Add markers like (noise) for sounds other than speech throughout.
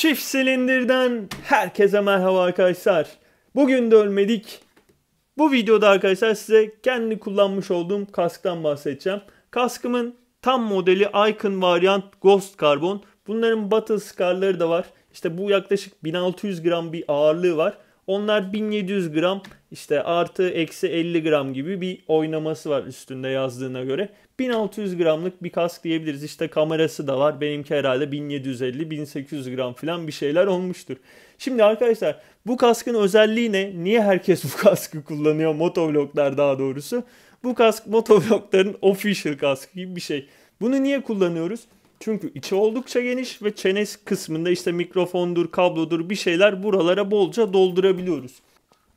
Çift silindirden herkese merhaba arkadaşlar. Bugün de ölmedik. Bu videoda arkadaşlar size kendi kullanmış olduğum kasktan bahsedeceğim. Kaskımın tam modeli Icon Variant Ghost Carbon. Bunların Battle Scar'ları da var. İşte bu yaklaşık 1600 gram bir ağırlığı var. Onlar 1700 gram işte artı eksi 50 gram gibi bir oynaması var üstünde yazdığına göre. 1600 gramlık bir kask diyebiliriz. İşte kamerası da var. Benimki herhalde 1750-1800 gram falan bir şeyler olmuştur. Şimdi arkadaşlar bu kaskın özelliği ne? Niye herkes (laughs) bu kaskı kullanıyor? Motovloglar daha doğrusu. Bu kask motovlogların official kaskı gibi bir şey. Bunu niye kullanıyoruz? Çünkü içi oldukça geniş ve çenes kısmında işte mikrofondur, kablodur bir şeyler buralara bolca doldurabiliyoruz.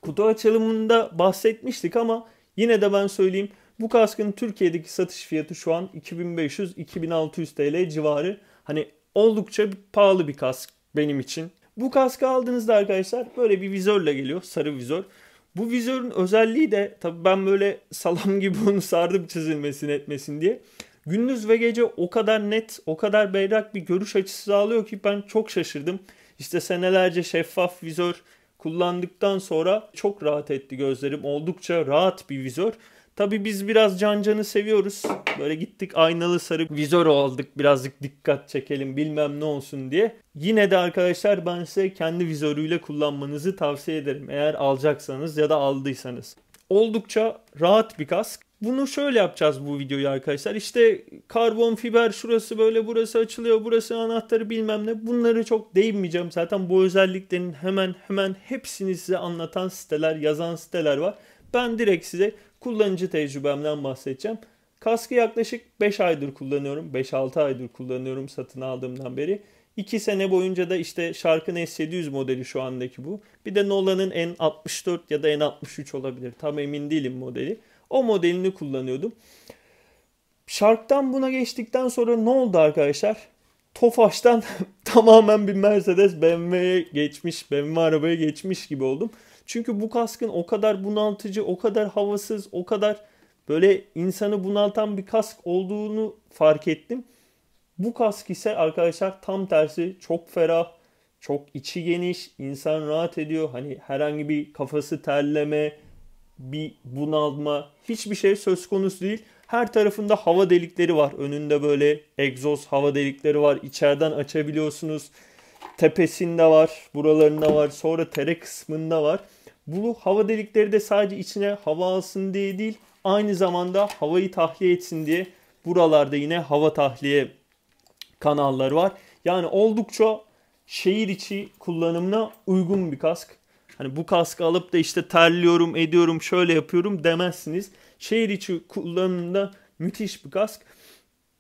Kutu açılımında bahsetmiştik ama yine de ben söyleyeyim. Bu kaskın Türkiye'deki satış fiyatı şu an 2500-2600 TL civarı. Hani oldukça pahalı bir kask benim için. Bu kaskı aldığınızda arkadaşlar böyle bir vizörle geliyor. Sarı vizör. Bu vizörün özelliği de tabii ben böyle salam (laughs) gibi onu sardım çizilmesin etmesin diye. Gündüz ve gece o kadar net, o kadar berrak bir görüş açısı sağlıyor ki ben çok şaşırdım. İşte senelerce şeffaf vizör kullandıktan sonra çok rahat etti gözlerim. Oldukça rahat bir vizör. Tabi biz biraz cancanı seviyoruz. Böyle gittik aynalı sarı vizör aldık. Birazcık dikkat çekelim bilmem ne olsun diye. Yine de arkadaşlar ben size kendi vizörüyle kullanmanızı tavsiye ederim. Eğer alacaksanız ya da aldıysanız. Oldukça rahat bir kask. Bunu şöyle yapacağız bu videoyu arkadaşlar. İşte karbon fiber şurası böyle burası açılıyor burası anahtarı bilmem ne. Bunları çok değinmeyeceğim. Zaten bu özelliklerin hemen hemen hepsini size anlatan siteler yazan siteler var. Ben direkt size kullanıcı tecrübemden bahsedeceğim. Kaskı yaklaşık 5 aydır kullanıyorum. 5-6 aydır kullanıyorum satın aldığımdan beri. 2 sene boyunca da işte Shark'ın S700 modeli şu andaki bu. Bir de Nolan'ın N64 ya da N63 olabilir. Tam emin değilim modeli. O modelini kullanıyordum. Shark'tan buna geçtikten sonra ne oldu arkadaşlar? Tofaş'tan (laughs) tamamen bir Mercedes BMW'ye geçmiş, BMW arabaya geçmiş gibi oldum. Çünkü bu kaskın o kadar bunaltıcı, o kadar havasız, o kadar böyle insanı bunaltan bir kask olduğunu fark ettim. Bu kask ise arkadaşlar tam tersi çok ferah, çok içi geniş, insan rahat ediyor. Hani herhangi bir kafası terleme, bir bunalma hiçbir şey söz konusu değil. Her tarafında hava delikleri var. Önünde böyle egzoz hava delikleri var. İçeriden açabiliyorsunuz. Tepesinde var, buralarında var. Sonra tere kısmında var. Bu hava delikleri de sadece içine hava alsın diye değil, aynı zamanda havayı tahliye etsin diye buralarda yine hava tahliye kanalları var. Yani oldukça şehir içi kullanımına uygun bir kask. Hani bu kaskı alıp da işte terliyorum, ediyorum, şöyle yapıyorum demezsiniz. Şehir içi kullanımında müthiş bir kask.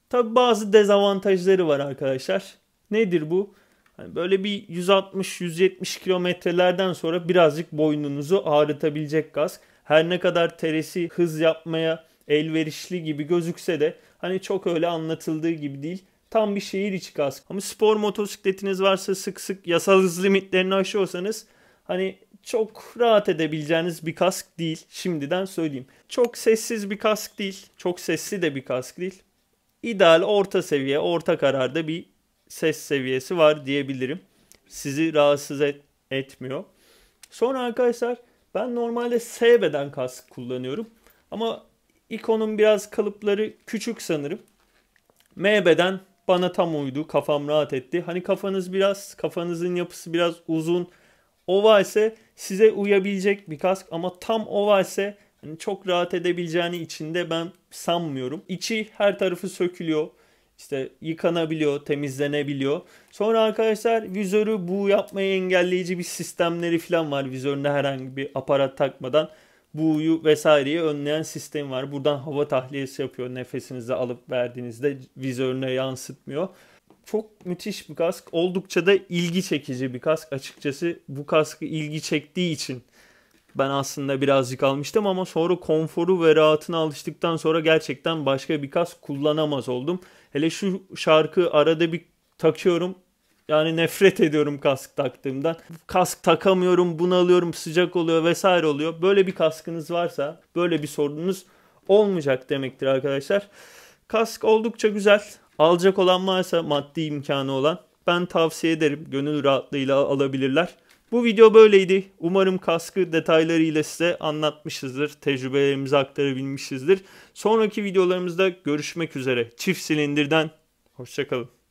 Tabi bazı dezavantajları var arkadaşlar. Nedir bu? Hani böyle bir 160-170 kilometrelerden sonra birazcık boynunuzu ağrıtabilecek kask. Her ne kadar teresi hız yapmaya elverişli gibi gözükse de hani çok öyle anlatıldığı gibi değil. Tam bir şehir içi kask. Ama spor motosikletiniz varsa sık sık yasal hız limitlerini aşıyorsanız hani çok rahat edebileceğiniz bir kask değil. Şimdiden söyleyeyim. Çok sessiz bir kask değil. Çok sesli de bir kask değil. İdeal orta seviye, orta kararda bir ses seviyesi var diyebilirim. Sizi rahatsız et, etmiyor. Sonra arkadaşlar ben normalde S beden kask kullanıyorum. Ama ikonun biraz kalıpları küçük sanırım. M beden bana tam uydu. Kafam rahat etti. Hani kafanız biraz, kafanızın yapısı biraz uzun. Oval ise size uyabilecek bir kask ama tam oval ise hani çok rahat edebileceğini içinde ben sanmıyorum. İçi her tarafı sökülüyor işte yıkanabiliyor, temizlenebiliyor. Sonra arkadaşlar vizörü bu yapmayı engelleyici bir sistemleri falan var. Vizöründe herhangi bir aparat takmadan buğuyu vesaireyi önleyen sistem var. Buradan hava tahliyesi yapıyor. Nefesinizi alıp verdiğinizde vizörüne yansıtmıyor. Çok müthiş bir kask. Oldukça da ilgi çekici bir kask. Açıkçası bu kaskı ilgi çektiği için ben aslında birazcık almıştım ama sonra konforu ve rahatına alıştıktan sonra gerçekten başka bir kask kullanamaz oldum. Hele şu şarkı arada bir takıyorum. Yani nefret ediyorum kask taktığımdan. Kask takamıyorum, bunalıyorum, sıcak oluyor vesaire oluyor. Böyle bir kaskınız varsa böyle bir sorununuz olmayacak demektir arkadaşlar. Kask oldukça güzel. Alacak olan varsa maddi imkanı olan Ben tavsiye ederim. Gönül rahatlığıyla alabilirler. Bu video böyleydi. Umarım kaskı detaylarıyla size anlatmışızdır. Tecrübelerimizi aktarabilmişizdir. Sonraki videolarımızda görüşmek üzere. Çift silindirden hoşçakalın.